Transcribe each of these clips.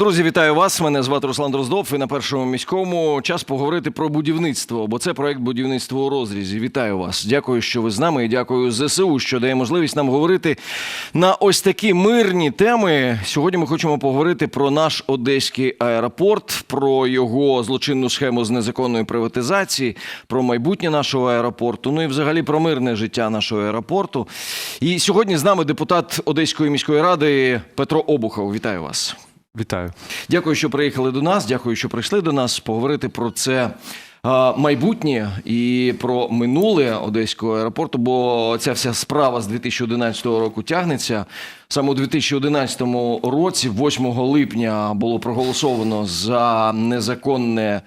Друзі, вітаю вас. Мене звати Руслан Дроздов. І на першому міському час поговорити про будівництво, бо це проект будівництво у розрізі. Вітаю вас. Дякую, що ви з нами. І дякую ЗСУ, що дає можливість нам говорити на ось такі мирні теми. Сьогодні ми хочемо поговорити про наш одеський аеропорт, про його злочинну схему з незаконної приватизації, про майбутнє нашого аеропорту. Ну і взагалі про мирне життя нашого аеропорту. І сьогодні з нами депутат Одеської міської ради Петро Обухов. Вітаю вас. Вітаю. Дякую, що приїхали до нас. Дякую, що прийшли до нас поговорити про це. Майбутнє і про минуле одеського аеропорту, бо ця вся справа з 2011 року тягнеться. Саме у 2011 році, 8 липня, було проголосовано за незаконне.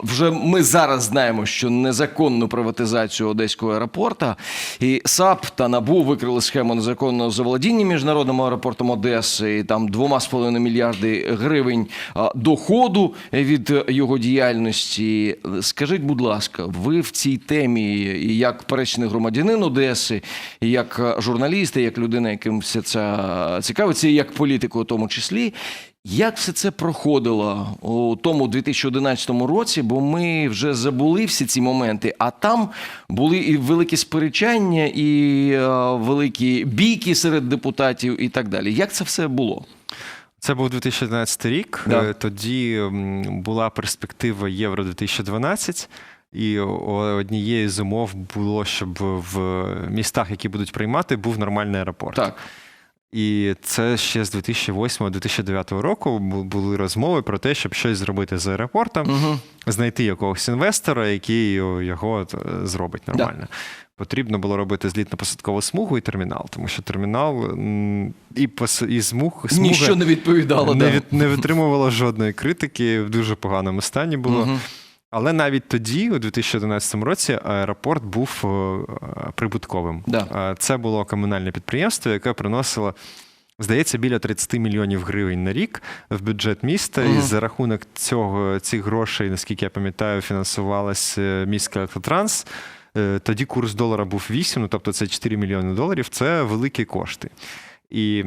Вже ми зараз знаємо, що незаконну приватизацію одеського аеропорта. І САП та НАБУ викрили схему незаконного заволодіння міжнародним аеропортом Одеси. І там 2,5 мільярди гривень доходу від його діяльності. Скажіть, будь ласка, ви в цій темі, і як перечний громадянин Одеси, і як журналіст, і як людина, яким все це цікавиться, і як політику у тому числі. Як все це проходило у тому 2011 році? Бо ми вже забули всі ці моменти, а там були і великі сперечання, і е, великі бійки серед депутатів, і так далі. Як це все було? Це був 2011 рік. Да. Е, Тоді була перспектива Євро 2012. І однією з умов було, щоб в містах, які будуть приймати, був нормальний аеропорт. Так, І це ще з 2008-2009 року були розмови про те, щоб щось зробити з аеропортом, угу. знайти якогось інвестора, який його е, зробить нормально. Потрібно було робити злітно-посадкову смугу і термінал, тому що термінал і, пос- і смуг, смуга ніщо не відповідало. не, да. від, не витримувало жодної критики, в дуже поганому стані було. Але навіть тоді, у 2011 році, аеропорт був е, прибутковим. Да. Е, Це було комунальне підприємство, яке приносило. Здається, біля 30 мільйонів гривень на рік в бюджет міста, Мгм. і за рахунок цього цих грошей, наскільки я пам'ятаю, фінансувалась е, міська електротранс. Е, Тоді курс долара був 8, ну тобто це 4 мільйони доларів. Це великі кошти. І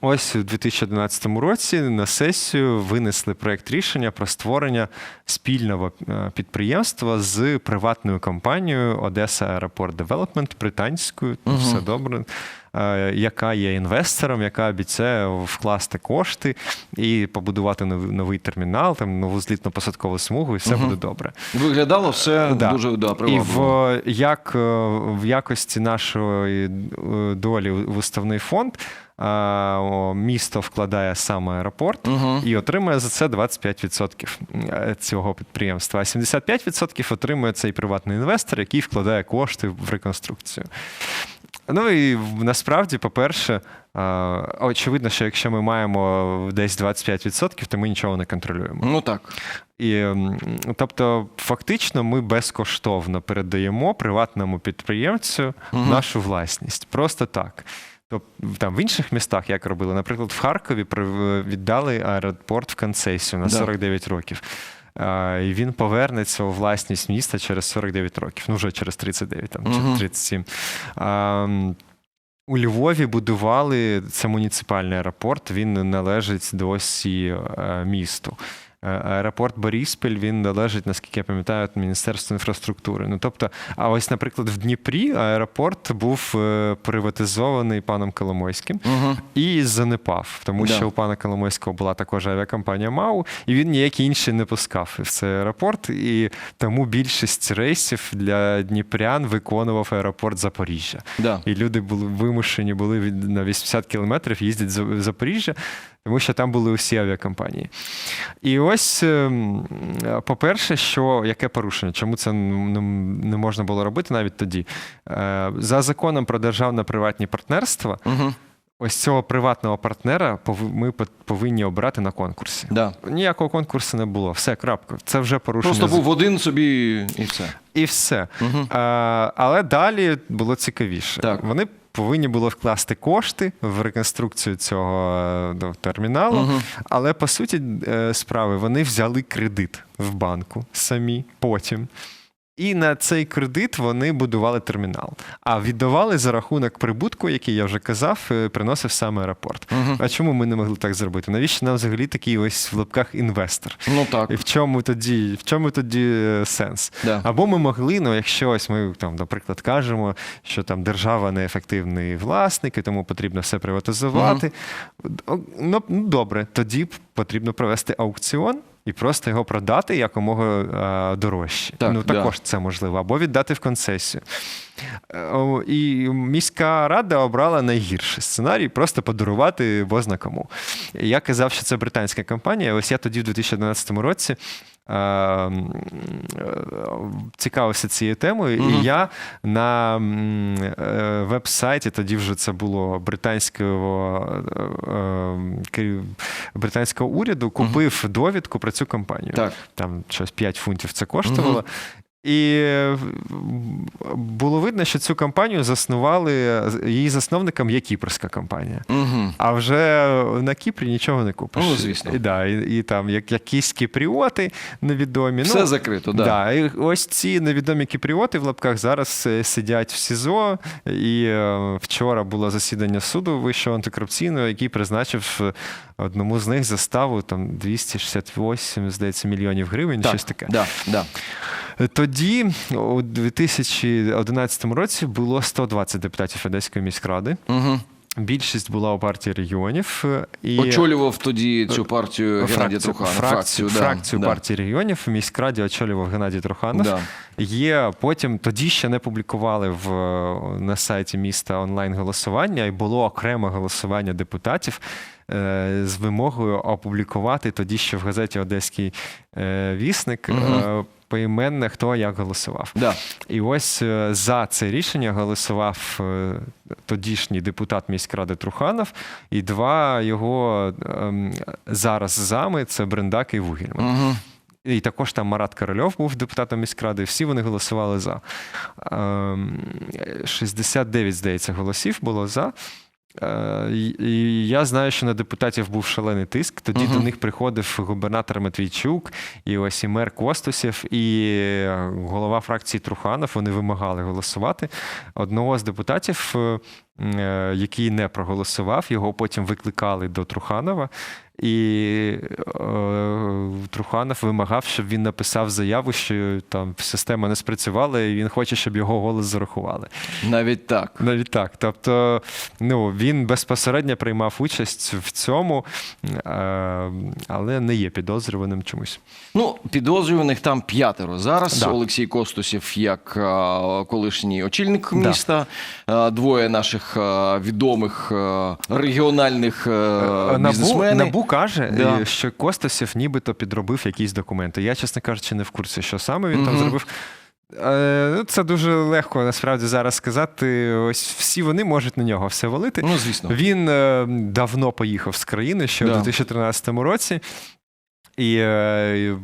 ось у 2011 році на сесію винесли проект рішення про створення спільного е, підприємства з приватною компанією Одеса Аеропорт Девелопмент британською. Мгм. Все добре. е, Яка є інвестором, яка обіцяє вкласти кошти і побудувати новий, новий термінал, там нову злітно-посадкову смугу, і все Мгм. буде добре. Виглядало все Да. дуже да, І в як е, в якості нашої долі в уставний фонд місто вкладає сам аеропорт. Мгм. І отримує за це 25% цього підприємства. А 75% отримує цей приватний інвестор, який вкладає кошти в реконструкцію. Ну і насправді, по-перше, е, очевидно, що якщо ми маємо десь 25%, то ми нічого не контролюємо. Ну так. І, тобто, фактично, ми безкоштовно передаємо приватному підприємцю Мгм. нашу власність. Просто так. Тобто, там в інших містах як робили, наприклад, в Харкові віддали аеропорт в концесію на Да. 49 років. А, І він повернеться у власність міста через 49 років, ну вже через 39, там, чи Мгм. 37. А, у Львові будували це муніципальний аеропорт, він належить досі е, місту. Е, Аеропорт Боріспіль він належить, наскільки я пам'ятаю, Міністерству інфраструктури. Ну тобто, а ось, наприклад, в Дніпрі аеропорт був е, приватизований паном Коломойським Угу. і занепав, тому Да. що у пана Коломойського була також авіакомпанія МАУ, і він ніякі інші не пускав в цей аеропорт. І тому більшість рейсів для дніпрян виконував аеропорт Запоріжжя. Да. І люди були вимушені були від на 80 кілометрів їздити в Запоріжжя, тому що там були усі авіакомпанії. І ось, ем, по-перше, що яке порушення? Чому це не, можна було робити навіть тоді? Е, За законом про державно-приватні партнерства, Угу. ось цього приватного партнера ми повинні обирати на конкурсі. Да. Ніякого конкурсу не було. Все, крапка. Це вже порушення. Просто був один собі і все. І все. Угу. А, але далі було цікавіше. Так. Вони повинні були вкласти кошти в реконструкцію цього е, терміналу. Угу. Але по суті е, справи вони взяли кредит в банку самі потім. І на цей кредит вони будували термінал. А віддавали за рахунок прибутку, який я вже казав, е, приносив саме аеропорт. А чому ми не могли так зробити? Навіщо нам взагалі такий ось в лапках інвестор? Ну так. І в чому тоді, в чому тоді е, сенс? Да. Або ми могли, ну якщо ось ми там, наприклад, кажемо, що там держава неефективний власник, і тому потрібно все приватизувати. Ну, ну добре, тоді потрібно провести аукціон. І просто його продати якомога е, дорожче. Так, ну да. також це можливо, або віддати в концесію. Е, І міська рада обрала найгірший сценарій просто подарувати бозна кому. Я казав, що це британська компанія. Ось я тоді, в 2011 році, цікавився цією темою, Мгм. і я на е, веб-сайті, тоді вже це було британського, е, е, керів- британського уряду, купив довідку про цю компанію. Так. Там щось 5 фунтів це коштувало. І е, було видно, що цю компанію заснували її засновником є кіпрська компанія. Угу. А вже на Кіпрі нічого не купиш. Ну, звісно. І, да, і, і там як, якісь кіпріоти невідомі. Все ну, закрито, да. Да, і ось ці невідомі кіпріоти в лапках зараз е, сидять в СІЗО. І е, вчора було засідання суду вищого антикорупційного, який призначив е, одному з них заставу там 268, здається, мільйонів гривень, Так, щось таке. Да, да. Тоді, у 2011 році, було 120 депутатів Одеської міськради. Угу. Більшість була у партії регіонів. І Очолював тоді цю партію Геннадій Труханов. фракцію, да, фракцію да. партії регіонів в міськраді очолював Геннадій Труханов. Да. Є потім тоді ще не публікували в на сайті міста онлайн голосування, і було окреме голосування депутатів е, з вимогою опублікувати тоді ще в газеті Одеський е, вісник. Мгм. Поіменне, хто як голосував. Да. І ось е, за це рішення голосував е, тодішній депутат міськради Труханов і два його ем, зараз зами це Брендак і Вугільман. Угу. І також там Марат Корольов був депутатом міськради. Всі вони голосували за. Ем, 69, здається, голосів було за. Е, я знаю, що на депутатів був шалений тиск. Тоді угу. до них приходив губернатор Матвійчук, і ось і мер Костусів, і е, голова фракції Труханов. Вони вимагали голосувати. Одного з депутатів, е, який не проголосував, його потім викликали до Труханова. І е, Труханов вимагав, щоб він написав заяву, що там система не спрацювала, і він хоче, щоб його голос зарахували. Навіть так. Навіть так. Тобто, ну він безпосередньо приймав участь в цьому, е, але не є підозрюваним чомусь. Ну, підозрюваних там п'ятеро зараз. Да. Олексій Костусів, як а, колишній очільник Да. міста, а, двоє наших а, відомих регіональних Е, бізнесменів. Каже, Да. що Костасів нібито підробив якісь документи. Я, чесно кажучи, не в курсі, що саме він там зробив. Е, ну, Це дуже легко насправді зараз сказати. Ось всі вони можуть на нього все валити. Ну, звісно. Він е, давно поїхав з країни ще Да. у 2013 році. І е,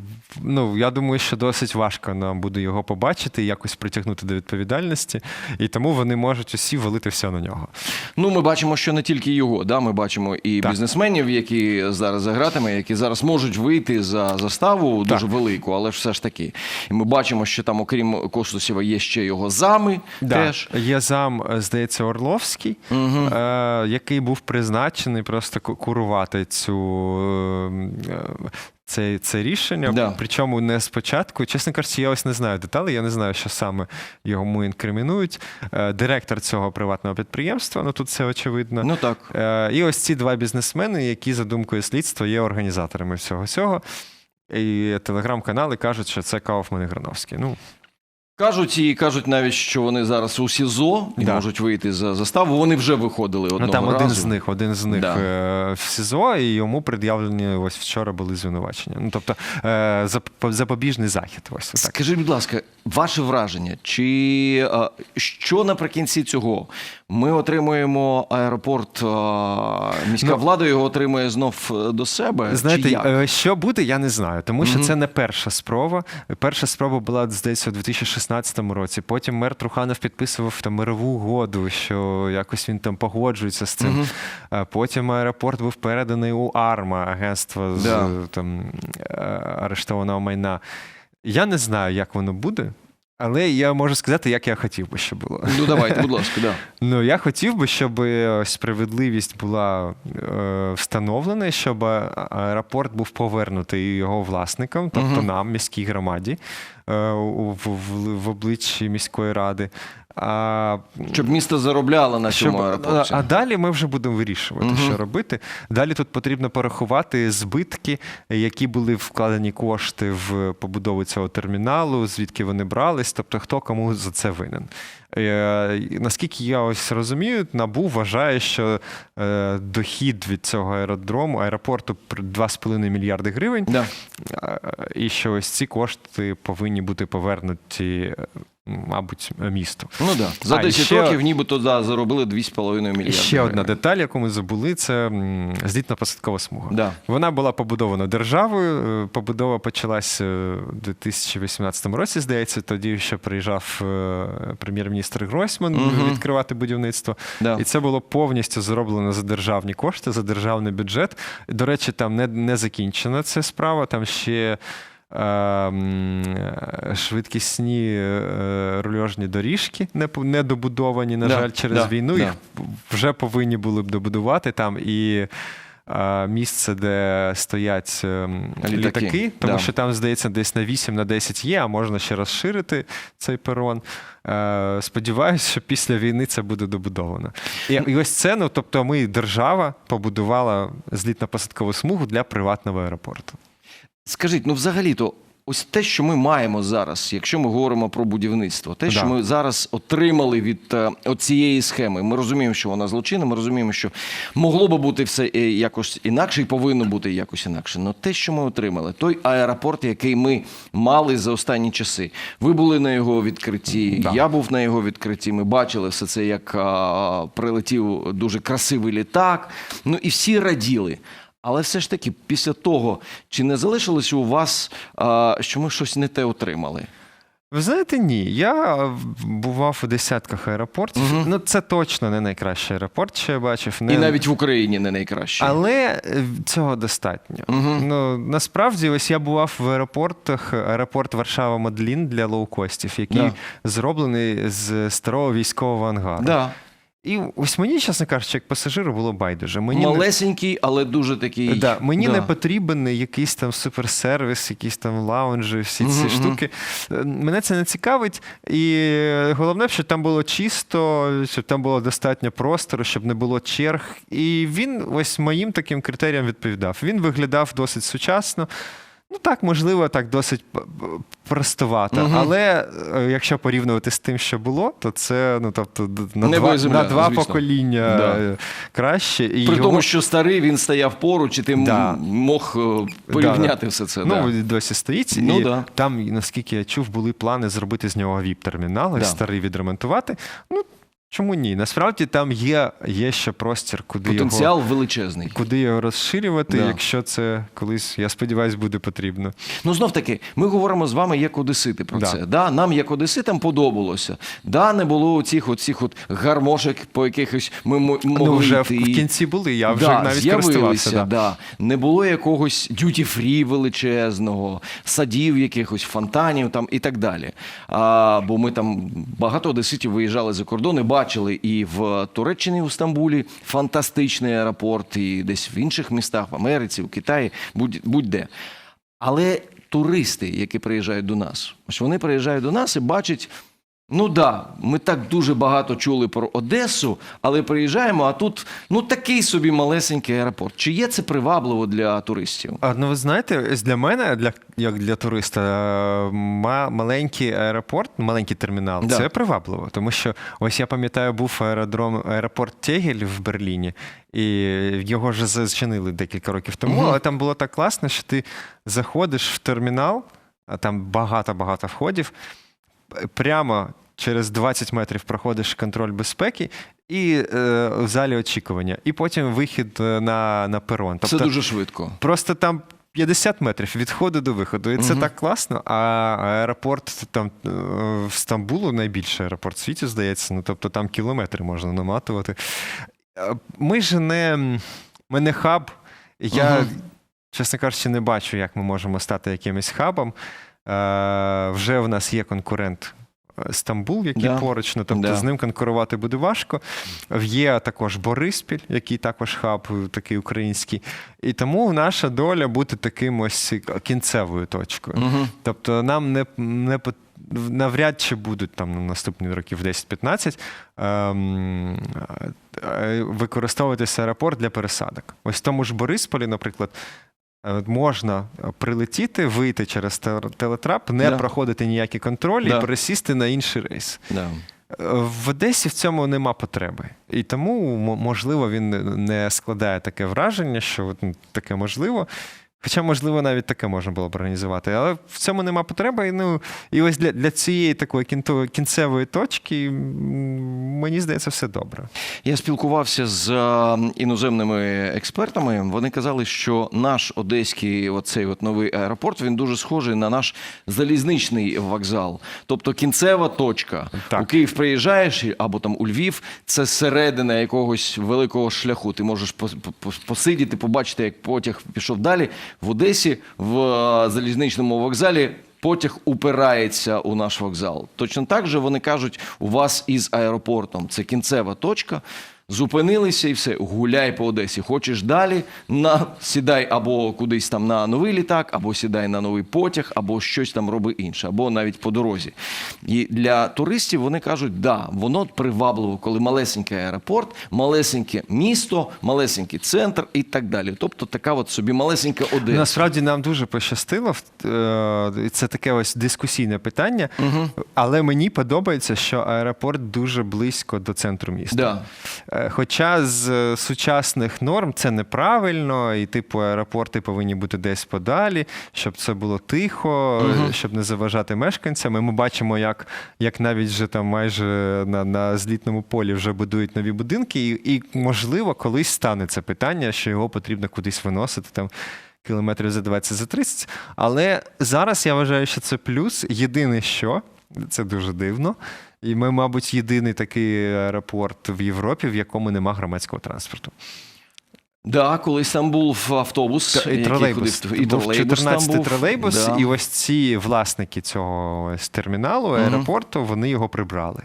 ну, я думаю, що досить важко нам буде його побачити і якось притягнути до відповідальності. І тому вони можуть усі валити все на нього. Ну, ми бачимо, що не тільки його, да? ми бачимо і Так. бізнесменів, які зараз за гратами, які зараз можуть вийти за заставу дуже велику, але ж все ж таки. І ми бачимо, що там, окрім Костусєва, є ще його зами теж. Є зам, е, здається, Орловський, Мгм. е, який був призначений просто ку- курувати цю. е, е, Це, це рішення, Да. причому не спочатку. Чесно кажучи, я ось не знаю деталей, я не знаю, що саме йому інкримінують. Е, Директор цього приватного підприємства, ну тут це очевидно. Ну так. Е, І ось ці два бізнесмени, які, за думкою слідства, є організаторами всього цього. І телеграм-канали кажуть, що це Кауфман і Грановський. Ну, Кажуть і кажуть навіть, що вони зараз у СІЗО і Да. можуть вийти за заставу. Вони вже виходили одного Ну, там разу. один з них, один з них Да. е, в СІЗО, і йому пред'явлені ось вчора були звинувачення. Ну тобто е, зап- запобіжний захід. Ось так. Скажіть, будь ласка, ваше враження, чи а, що наприкінці цього ми отримуємо аеропорт, міська Ну, влада його отримує знов е, до себе? Знаєте, як? е, що буде, я не знаю, тому що Мгм. це не перша спроба. Перша спроба була здається у 2016 році. Потім мер Труханов підписував там мирову угоду, що якось він там погоджується з цим. Мгм. Е, Потім аеропорт був переданий у АРМА, агентство з Да. там е, арештованого майна. Я не знаю, як воно буде. Але я можу сказати, як я хотів би, щоб було. Ну давайте, будь ласка, да. Ну, я хотів би, щоб справедливість була е, встановлена, щоб аеропорт був повернутий його власникам, тобто Мгм. нам, міській громаді, е, в, в, в обличчі міської ради. А, Щоб місто заробляло на щоб, цьому аеропорті. а далі ми вже будемо вирішувати, Мгм. що робити. Далі тут потрібно порахувати збитки, які були вкладені кошти в побудову цього терміналу, звідки вони брались, тобто хто кому за це винен. Е, Наскільки я ось розумію, НАБУ вважає, що е, дохід від цього аеродрому, аеропорту 2,5 мільярди гривень, Да. е, і що ось ці кошти повинні бути повернуті, мабуть, місту. Ну да. За А, 10 ще- років нібито да, заробили 2,5 мільярди. І ще одна деталь, яку ми забули, це злітно-посадкова смуга. Да. Вона була побудована державою. е, Побудова почалася у 2018 році, здається. Тоді ще приїжджав е, прем'єр-міністр Гройсман Мгм. відкривати будівництво. Да. І це було повністю зроблено за державні кошти, за державний бюджет. До речі, там не, не закінчена ця справа. Там ще. Е, м, е, Швидкісні е, рульожні доріжки не, добудовані, на Да, жаль, через да, війну. да. Їх вже повинні були б добудувати там і е, місце, де стоять е, Літаки, літаки, тому да. що там, здається, десь на 8 на 10 є, а можна ще розширити цей перон. Сподіваюся, що після війни це буде добудовано. І, і ось це, ну тобто, ми держава побудувала злітно-посадкову смугу для приватного аеропорту. Скажіть, ну взагалі-то, ось те, що ми маємо зараз, якщо ми говоримо про будівництво, те, що Да. ми зараз отримали від е, цієї схеми, ми розуміємо, що вона злочинна, ми розуміємо, що могло би бути все е, якось інакше і повинно бути якось інакше. Але те, що ми отримали, той аеропорт, який ми мали за останні часи. Ви були на його відкритті, Да. я був на його відкритті. Ми бачили все це, як а, прилетів дуже красивий літак. Ну і всі раділи. Але все ж таки, після того, чи не залишилося у вас, що ми щось не те отримали? Ви знаєте, ні. Я бував у десятках аеропортів. Мгм. Ну, це точно не найкращий аеропорт, що я бачив. Не... І навіть в Україні не найкраще. Але е, цього достатньо. Мгм. Ну насправді, ось я бував в аеропортах. Аеропорт Варшава Мадлін для лоукостів, який Да. зроблений з старого військового ангару. Да. І ось мені, чесно кажучи, як пасажиру було байдуже. Мені не- Малесенький, але дуже такий. Да, мені да. не потрібен якийсь там суперсервіс, якісь там лаунжі, всі ці Мгм, мгм. штуки. Е, Мене це не цікавить. І головне, щоб там було чисто, щоб там було достатньо простору, щоб не було черг. І він ось моїм таким критеріям відповідав. Він виглядав досить сучасно. Ну так, можливо, так досить простовато. Мгм. Але е, якщо порівнювати з тим, що було, то це ну тобто на Небо два, земля, на два звісно. покоління Да. е, краще. І При його... тому, що старий він стояв поруч, і ти Да. мог е, порівняти все це. Ну, да. досі стоїть. Ну, і да. там, наскільки я чув, були плани зробити з нього віп-термінал, Да. старий відремонтувати. Ну, чому ні? Насправді там є, є ще простір, куди його, Потенціал величезний. куди його розширювати, Да. якщо це колись, я сподіваюся, буде потрібно. Ну, знов таки, ми говоримо з вами як одесити про Да. це. Да? Нам, як одеситам, подобалося. Да, не було оцих оцих от гармошок, по якихось ми мо- могли ну, вже йти. в кінці були, я вже да, навіть користувався. Да. да. Не було якогось дюті-фрі величезного, садів якихось, фонтанів там і так далі. А, бо ми там багато одеситів виїжджали за кордон і бачили і в Туреччині, у Стамбулі фантастичний аеропорт, і десь в інших містах, в Америці, в Китаї, будь-де. Але туристи, які приїжджають до нас, ось вони приїжджають до нас і бачать. Ну да, ми так дуже багато чули про Одесу, але приїжджаємо, а тут ну такий собі малесенький аеропорт. Чи є це привабливо для туристів? А, ну ви знаєте, для мене, для, як для туриста, маленький аеропорт, маленький термінал, Да. це привабливо. Тому що ось я пам'ятаю, був аеродром, аеропорт Тегель в Берліні, і його вже зачинили декілька років тому, Мгм. але там було так класно, що ти заходиш в термінал, а там багато-багато входів, прямо. Через 20 метрів проходиш контроль безпеки і е, в залі очікування, і потім вихід е, на, на перон. це дуже швидко. Просто там 50 метрів від входу до виходу. І це Мгм. так класно. А аеропорт там е, в Стамбулу найбільший аеропорт в світі, здається. Ну тобто там кілометри можна наматувати. Е, Ми ж не, ми не хаб. Я, Мгм. чесно кажучи, не бачу, як ми можемо стати якимось хабом. Е, Вже в нас є конкурент. е, Стамбул, який Да. поруч, ну, тобто Да. з ним конкурувати буде важко. Є також Бориспіль, який також хаб е, такий український. І тому наша доля бути таким ось кінцевою точкою. Мгм. Тобто нам не, не навряд чи будуть там на наступні років 10-15 ем, використовуватися аеропорт для пересадок. Ось в тому ж Борисполі, наприклад. Е, Можна прилетіти, вийти через телетрап, не Да. проходити ніякі контролі Да. і пересісти на інший рейс. Да. Е, В Одесі в цьому нема потреби. І тому, можливо, він не складає таке враження, що таке можливо. Хоча, можливо, навіть таке можна було б організувати. Але в цьому нема потреби. І, ну, і ось для, для цієї такої кінцевої точки, мені здається, все добре. Я спілкувався з е, іноземними експертами. Вони казали, що наш одеський оцей от новий аеропорт він дуже схожий на наш залізничний вокзал. Тобто кінцева точка. Так. У Київ приїжджаєш або там у Львів, це середина якогось великого шляху. Ти можеш пос- пос- посидіти, побачити, як потяг пішов далі. В Одесі в е, залізничному вокзалі. Потяг упирається у наш вокзал. Точно так же вони кажуть, у вас із аеропортом. Це кінцева точка. Зупинилися і все, гуляй по Одесі. Хочеш далі, на сідай або кудись там на новий літак, або сідай на новий потяг, або щось там роби інше, або навіть по дорозі. І для туристів вони кажуть, да, воно привабливо, коли малесенький аеропорт, малесеньке місто, малесенький центр і так далі. Тобто така от собі малесенька Одеса. Насправді нам дуже пощастило. е, Це таке ось дискусійне питання. Але мені подобається, що аеропорт дуже близько до центру міста. Да. Е, Хоча з е, сучасних норм це неправильно, і типу аеропорти повинні бути десь подалі, щоб це було тихо, е, щоб не заважати мешканцям. І ми бачимо, як, як навіть вже там майже на, на злітному полі вже будують нові будинки, і, і можливо колись стане це питання, що його потрібно кудись виносити там. Кілометрів за 20 за 30. Але зараз я вважаю, що це плюс. Єдине що, це дуже дивно. І ми, мабуть, єдиний такий аеропорт в Європі, в якому нема громадського транспорту. Да, колись там був автобус, Та- І тролейбус. ходив, і Був тролейбус там 14 був. тролейбус, Да. і ось ці власники цього ось терміналу, аеропорту, вони його прибрали.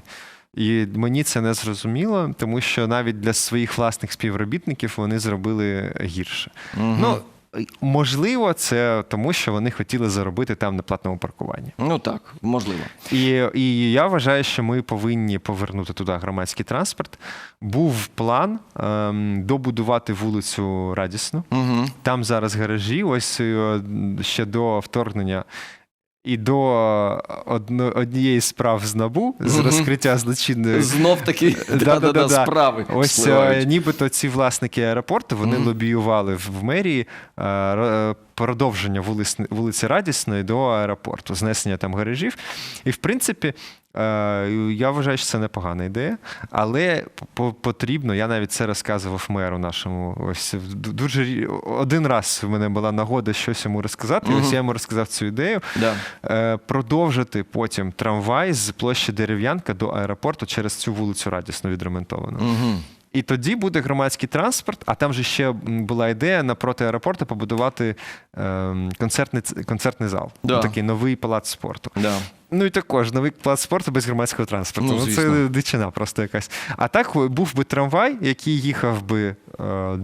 І мені це не зрозуміло, тому що навіть для своїх власних співробітників вони зробили гірше. Ну, можливо, це тому, що вони хотіли заробити там на платному паркуванні. Ну так, можливо. І, і я вважаю, що ми повинні повернути туди громадський транспорт. Був план ем, добудувати вулицю Радісну. Угу. Там зараз гаражі. Ось е, ще до вторгнення. І до одно, однієї з справ з набу з розкриття злочинної Знов таки справи. Ось спливають. е, нібито ці власники аеропорту вони лобіювали в мерії е, е, продовження вулиць, вулиці Радісної до аеропорту, знесення там гаражів. І в принципі. е, Я вважаю, що це непогана ідея, але потрібно. Я навіть це розказував меру нашому. Ось дуже один раз в мене була нагода щось йому розказати. і Ось я йому розказав цю ідею. Да. Е, Продовжити потім трамвай з площі Дерев'янка до аеропорту через цю вулицю радісно відремонтовану. Угу. І тоді буде громадський транспорт, а там же ще була ідея напроти аеропорту побудувати ем, концертний, концертний зал. Да. Такий новий палац спорту. Да. Ну і також новий палац спорту без громадського транспорту. Ну, Ну, звісно. це дичина просто якась. А так був би трамвай, який їхав би е,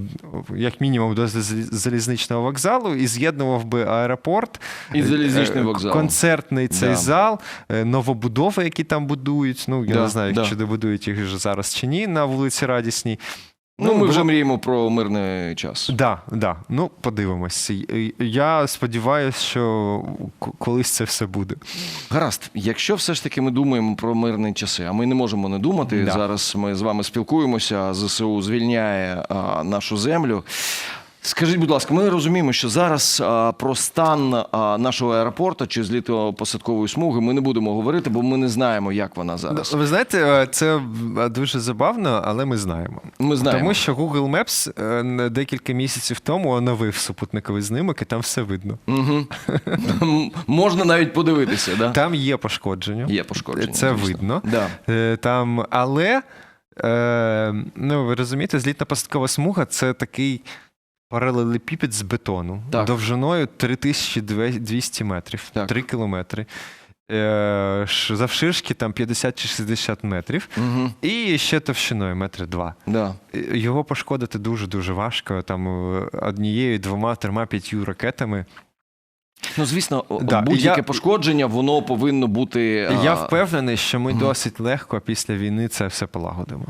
як мінімум до залізничного вокзалу і з'єднував би аеропорт, І залізничний е, вокзал. концертний цей Да. зал, е, новобудови, які там будують. Ну, я Да, не знаю, да. чи добудують їх вже зараз чи ні на вулиці Радісній. Ну, ми вже мріємо про мирний час. Да, да. Ну, подивимось. Я сподіваюся, що колись це все буде. Гаразд, якщо все ж таки ми думаємо про мирні часи, а ми не можемо не думати. Да. Зараз ми з вами спілкуємося. ЗСУ звільняє а, нашу землю. Скажіть, будь ласка, ми розуміємо, що зараз а, про стан а, нашого аеропорту чи злітно-посадкової смуги ми не будемо говорити, бо ми не знаємо, як вона зараз. Ви знаєте, це дуже забавно, але ми знаємо. Ми знаємо. Тому що Google Maps е, декілька місяців тому оновив супутниковий знимок, і там все видно. Угу. Можна навіть подивитися, да? Там є пошкодження. Є пошкодження. Це звісно. видно. Да. Е, Там, але е, ну, ви розумієте, злітна посадкова смуга це такий паралелепіпед з бетону Так. довжиною 3200 метрів, Так. 3 кілометри. е, завширшки там 50 чи 60 метрів, Угу. і ще товщиною метри два. Да. Е, Його пошкодити дуже-дуже важко. Там е, однією, двома, трьома, п'ятью ракетами. Ну, звісно, Да, будь-яке я- пошкодження, воно повинно бути. Я а, впевнений, що ми мгм. досить легко після війни це все полагодимо.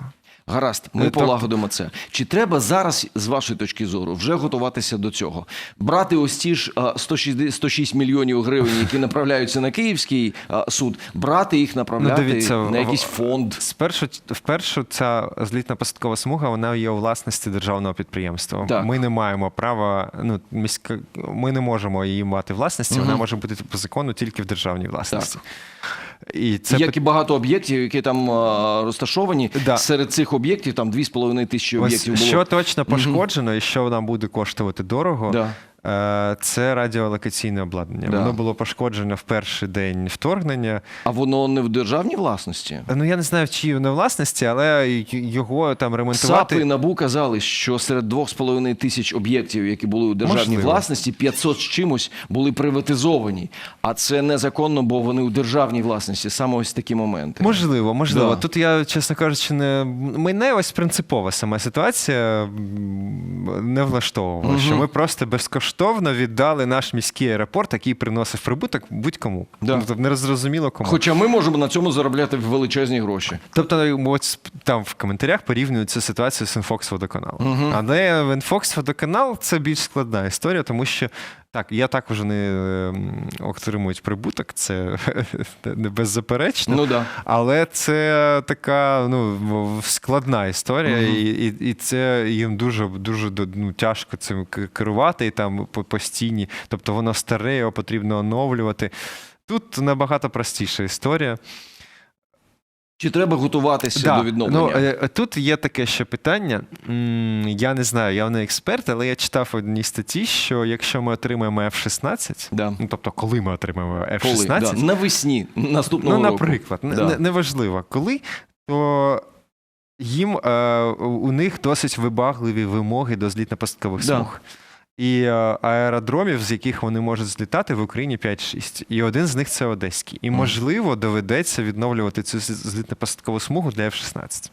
Гаразд, ми Е, тобто- полагодимо це. Чи треба зараз, з вашої точки зору, вже готуватися до цього? Брати ось ті ж а, 160 106 мільйонів гривень, які направляються на Київський суд, брати їх направляти Ну, дивіться, на якийсь фонд. Спершу, вперше ця злітна посадкова смуга вона є у власності державного підприємства. Так. Ми не маємо права, ну міська, ми не можемо її мати власності. Вона може бути по закону тільки в державній власності. І це Як і багато об'єктів, які там а, розташовані, Да. серед цих об'єктів там 2,5 тисячі Ось об'єктів було. що точно пошкоджено і що нам буде коштувати дорого. Да. Е, Це радіолокаційне обладнання. Да. Воно було пошкоджено в перший день вторгнення. А воно не в державній власності? Ну я не знаю, в чиї воно власності, але його там ремонтувати. САП і НАБУ казали, що серед 2,5 тисяч об'єктів, які були у державній Можливо. власності, 500 з чимось були приватизовані. А це незаконно, бо вони у державній власності. Саме ось такі моменти. Можливо, можливо. Да. Тут я, чесно кажучи, не мене ось принципова сама ситуація не влаштовувала. Мгм. Що ми просто безкоштовно віддали наш міський аеропорт, який приносив прибуток будь-кому. Да. Тобто не зрозуміло кому. Хоча ми можемо на цьому заробляти величезні гроші. Тобто, от там в коментарях порівнюють цю ситуацію з Інфокс водоканалом. Угу. Але Інфокс водоканал це більш складна історія, тому що так, я також вони ем, отримують прибуток, це не беззаперечно. Ну да. Але це така ну, складна історія, Мгм. і, і, і це їм дуже дуже ну, тяжко цим керувати і там по- постійні. Тобто воно старе, його потрібно оновлювати. Тут набагато простіша історія. Чи треба готуватися до відновлення? Ну, е, тут є таке ще питання. Я не знаю, я не експерт, але я читав в одній статті, що якщо ми отримаємо F-16, Да. ну тобто, коли ми отримаємо F-16, Да. Навесні наступного ну, року. наприклад, Да. не- неважливо, коли, то їм е, у них досить вибагливі вимоги до злітно-посадкових Да. смуг. І е, аеродромів, з яких вони можуть злітати в Україні 5-6. І один з них це Одеський. І, можливо, доведеться відновлювати цю злітно-посадкову смугу для F-16.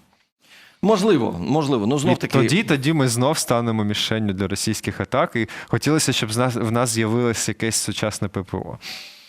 Можливо, можливо. Ну знов І таки. тоді, тоді ми знов станемо мішенню для російських атак. І хотілося, щоб в нас з'явилося якесь сучасне ППО.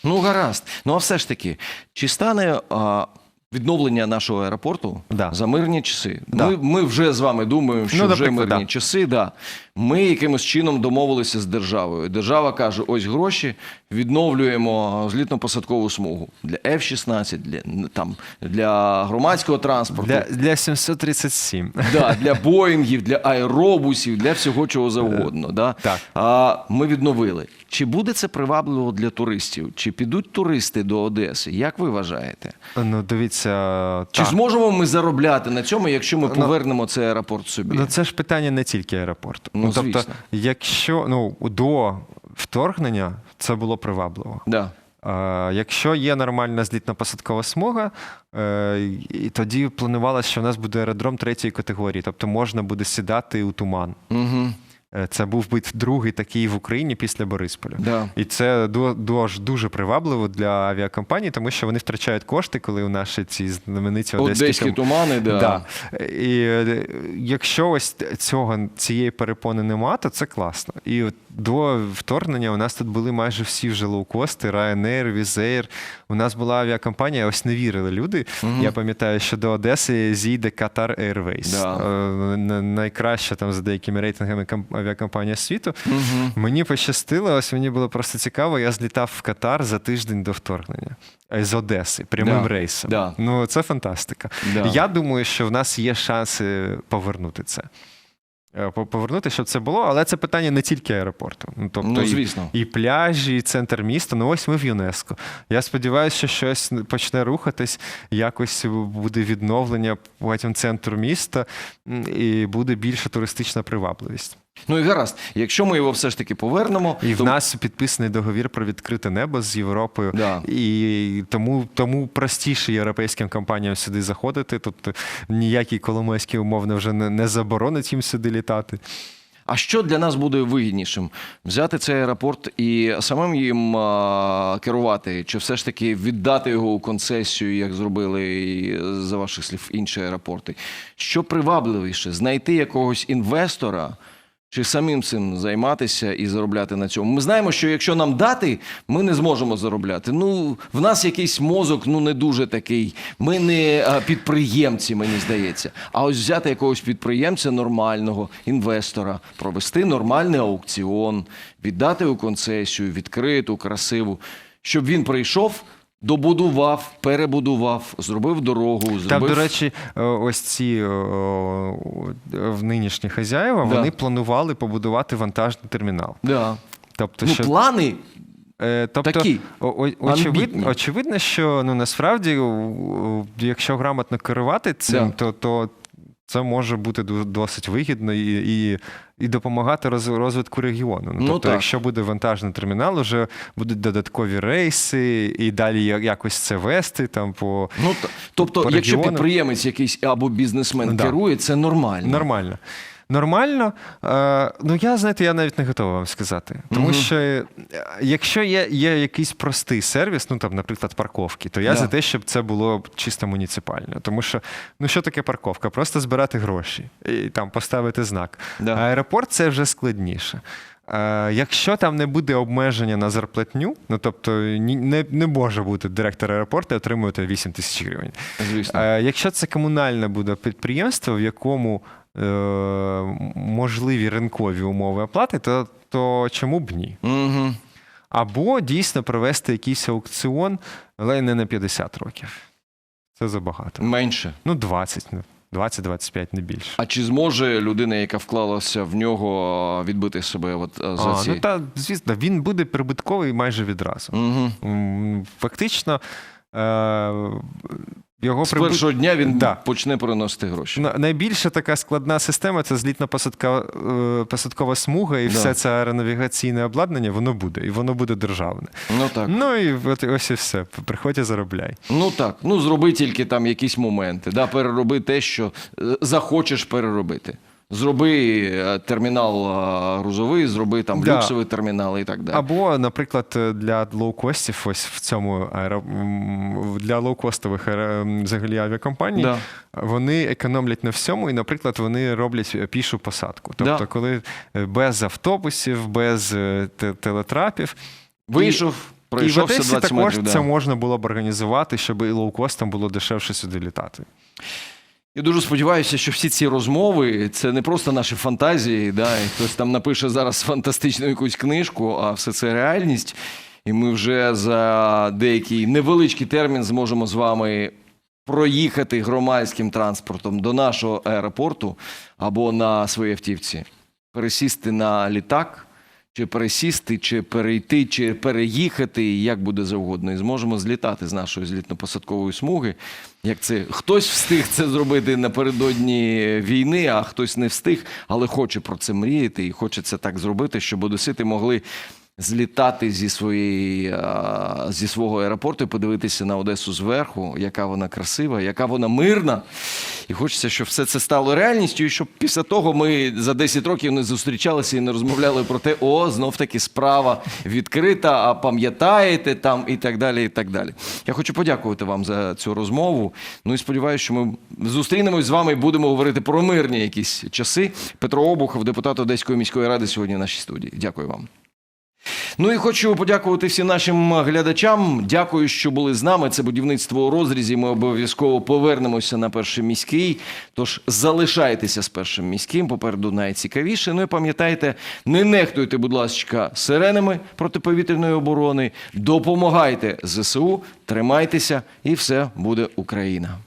Ну, гаразд. Ну, а все ж таки, чи стане а, відновлення нашого аеропорту Да. за мирні часи? Да. Ми, ми вже з вами думаємо, що Ну, вже мирні да. часи. Да. Ми якимось чином домовилися з державою. Держава каже: ось гроші, відновлюємо злітно-посадкову смугу для F-16, для, там, для громадського транспорту. Для, для 737. Да, для Боїнгів, для аеробусів, для всього чого завгодно. Да? Так. А, ми відновили. Чи буде це привабливо для туристів? Чи підуть туристи до Одеси? Як ви вважаєте? Ну, дивіться, Чи так. зможемо ми заробляти на цьому, якщо ми Ну, повернемо цей аеропорт собі? Ну, це ж питання не тільки аеропорту. Ну, тобто, звісно. якщо ну, до вторгнення це було привабливо. Да. А, якщо є нормальна злітно-посадкова смуга, е, і тоді планувалося, що в нас буде аеродром третьої категорії, тобто можна буде сідати у туман. Угу. Е, Це був би другий такий в Україні після Борисполя. Да. І це дуже, дуже привабливо для авіакомпаній, тому що вони втрачають кошти, коли у наші ці знамениті одеські, Одеські там... тумани, да. Да. І е, якщо ось цього цієї перепони нема, то це класно. І от до вторгнення у нас тут були майже всі вже лоукости, Ryanair, Air. У нас була авіакомпанія, ось не вірили люди. Мгм. Я пам'ятаю, що до Одеси зійде Qatar Airways. Да. Е, Найкраща там за деякими рейтингами авіакомпанія світу. Угу. Мені пощастило, ось мені було просто цікаво. Я злітав в Катар за тиждень до вторгнення Е, з Одеси, прямим Да. рейсом. Да. Ну це фантастика. Да. Я думаю, що в нас є шанси повернути це. Е, Повернути, щоб це було, але це питання не тільки аеропорту. Ну, тобто Ну, звісно. і пляжі, і центр міста. Ну ось ми в ЮНЕСКо. Я сподіваюся, що щось почне рухатись, якось буде відновлення потім центру міста, і буде більша туристична привабливість. Ну і гаразд, якщо ми його все ж таки повернемо, І в нас підписаний договір про відкрите небо з Європою, Да. і тому, тому простіше європейським компаніям сюди заходити. Тобто ніякий коломойський умовно вже не, не заборонить їм сюди літати. А що для нас буде вигіднішим? Взяти цей аеропорт і самим їм а, керувати, чи все ж таки віддати його у концесію, як зробили за ваших слів інші аеропорти? Що привабливіше, знайти якогось інвестора? Чи самим цим займатися і заробляти на цьому? Ми знаємо, що якщо нам дати, ми не зможемо заробляти. Ну, в нас якийсь мозок ну не дуже такий. Ми не підприємці, мені здається. А ось взяти якогось підприємця нормального, інвестора, провести нормальний аукціон, віддати у концесію, відкриту, красиву, щоб він прийшов. Добудував, перебудував, зробив дорогу, зробив Там, до речі, е, ось ці е, в нинішні хазяїва Да. вони планували побудувати вантажний термінал. да. Тобто, ну, що плани Е, Тобто, Такі, очевидно, очевидно, що ну насправді, якщо грамотно керувати цим, Да. то, то це може бути досить вигідно і, і, і допомагати роз- розвитку регіону. Ну, тобто, так. якщо буде вантажний термінал, вже будуть додаткові рейси, і далі якось це вести там по Ну, тобто, по якщо підприємець якийсь або бізнесмен Да. керує, це нормально. Нормально. Нормально. Е, ну, я, знаєте, я навіть не готовий вам сказати. Тому Мгм. що е, якщо є, є якийсь простий сервіс, ну там, наприклад, парковки, то я Да. за те, щоб це було чисто муніципально. Тому що, ну що таке парковка? Просто збирати гроші і там поставити знак. Да. А аеропорт це вже складніше. Е, якщо там не буде обмеження на зарплатню, ну тобто не, не може бути директор аеропорту і отримувати 8 тисяч гривень. Звісно. Якщо це комунальне буде підприємство, в якому можливі ринкові умови оплати, то, то чому б ні? Угу. Або дійсно провести якийсь аукціон, але не на 50 років. Це забагато. Менше. Ну, 20, ну, 20-25, не більше. А чи зможе людина, яка вклалася в нього, відбити себе от, е, за А, ці? ну та звісно, він буде прибутковий майже відразу. Угу. Фактично, е, його З прибут- першого дня він Да. почне приносити гроші. На- Найбільша така складна система це злітно-посадкова е, посадкова смуга, і Да. все це аеронавігаційне обладнання, воно буде, і воно буде державне. Ну так. Ну і от ось і все. Приходь і заробляй. Ну так. Ну зроби тільки там якісь моменти. Да? Перероби те, що е, захочеш переробити. Зроби е, термінал е, грузовий, зроби там Да. люксовий термінал і так далі. Або, наприклад, для лоукостів, ось в цьому аеро... для лоукостових аеро... взагалі авіакомпаній, Да. вони економлять на всьому, і, наприклад, вони роблять пішу посадку. Тобто, Да. коли е, без автобусів, без е, телетрапів. Вийшов, І в Одесі також метрів. це Да. можна було б організувати, щоб і лоукостам було дешевше сюди літати. Я дуже сподіваюся, що всі ці розмови це не просто наші фантазії, да, і хтось там напише зараз фантастичну якусь книжку, а все це реальність. І ми вже за деякий невеличкий термін зможемо з вами проїхати громадським транспортом до нашого аеропорту або на своїй автівці, пересісти на літак. Чи пересісти, чи перейти, чи переїхати, як буде завгодно, і зможемо злітати з нашої злітно-посадкової смуги. Як це хтось встиг це зробити напередодні війни, а хтось не встиг, але хоче про це мріяти і хоче це так зробити, щоб одесити могли злітати зі своєї зі свого аеропорту і подивитися на Одесу зверху, яка вона красива, яка вона мирна. І хочеться, щоб все це стало реальністю, і щоб після того ми за 10 років не зустрічалися і не розмовляли про те, о, знов таки справа відкрита, а пам'ятаєте там і так далі. і так далі. Я хочу подякувати вам за цю розмову. Ну і сподіваюся, що ми зустрінемось з вами і будемо говорити про мирні якісь часи. Петро Обухов, депутат Одеської міської ради, сьогодні в нашій студії. Дякую вам. Ну і хочу подякувати всім нашим глядачам. Дякую, що були з нами. Це будівництво у розрізі. Ми обов'язково повернемося на перший міський. Тож залишайтеся з першим міським. Попереду найцікавіше. Ну і пам'ятайте, не нехтуйте, будь ласка, сиренами протиповітряної оборони. Допомагайте ЗСУ, тримайтеся, і все буде Україна.